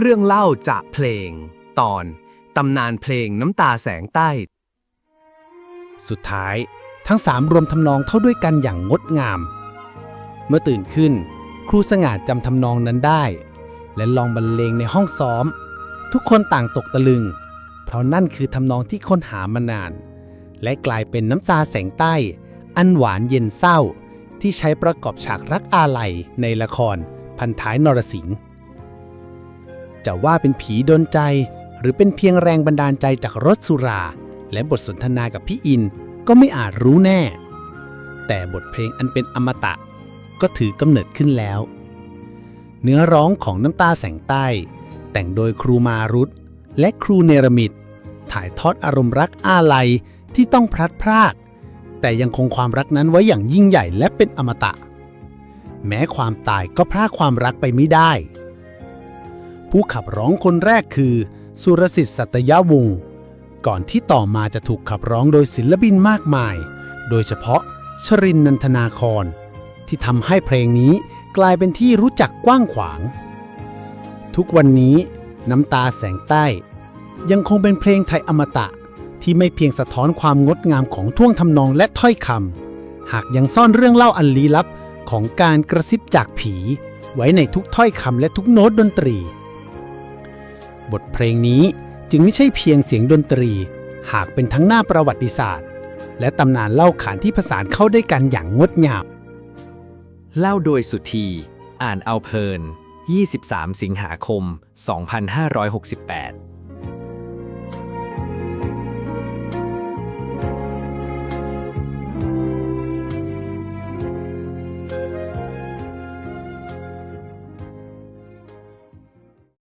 เรื่องเล่าจากเพลง ตอนตำนานเพลงน้ำตาแสงใต้ สุดท้ายทั้งสามรวมทำนองเข้าด้วยกันอย่างงดงาม เมื่อตื่นขึ้น ครูสง่าจำทำนองนั้นได้ และลองบรรเลงในห้องซ้อม ทุกคนต่างตกตะลึง เพราะนั่นคือทำนองที่ค้นหามานาน และกลายเป็นน้ำตาแสงใต้ อันหวานเย็นเศร้า ที่ใช้ประกอบฉากรักอาลัยในละครพันท้ายนรสิงห์ จะว่าเป็นผีดนใจ หรือเป็นเพียงแรงบันดาลใจจากรสสุรา และบทสนทนากับพี่อินก็ไม่อาจรู้แน่ แต่บทเพลงอันเป็นอมตะ ก็ถือกำเนิดขึ้นแล้ว เนื้อร้องของน้ำตาแสงใต้ แต่งโดยครูมารุตและครูเนรมิตถ่ายทอดอารมณ์รักอาลัยที่ต้องพลัดพราก แต่ยังคงความรักนั้นไว้อย่างยิ่งใหญ่และเป็นอมตะ แม้ความตายก็พรากความรักไปไม่ได้ ผู้ขับร้องคนแรกคือ สุรสิทธิ์สัตยาวงศ์ก่อนที่ต่อมาจะถูกขับร้องโดยศิลปินมากมาย โดยเฉพาะชรินนันทนาคร ที่ทำให้เพลงนี้กลายเป็นที่รู้จักกว้างขวาง ทุกวันนี้น้ำตาแสงใต้ ยังคงเป็นเพลงไทยอมตะ ที่ไม่เพียงสะท้อนความงดงามของท่วงทำนองและถ้อยคำหากยังซ่อนเรื่องเล่าอันลี้ลับของการกระซิบจากผี ไว้ในทุกถ้อยคำและทุกโน้ตดนตรี บทเพลงนี้จึงไม่ใช่เพียงเสียงดนตรี หากเป็นทั้งหน้าประวัติศาสตร์ และตำนานเล่าขานที่ผสานเข้าด้วยกันอย่างงดงาม เล่าโดยสุธี อ่านเอาเพลิน 23 สิงหาคม 2568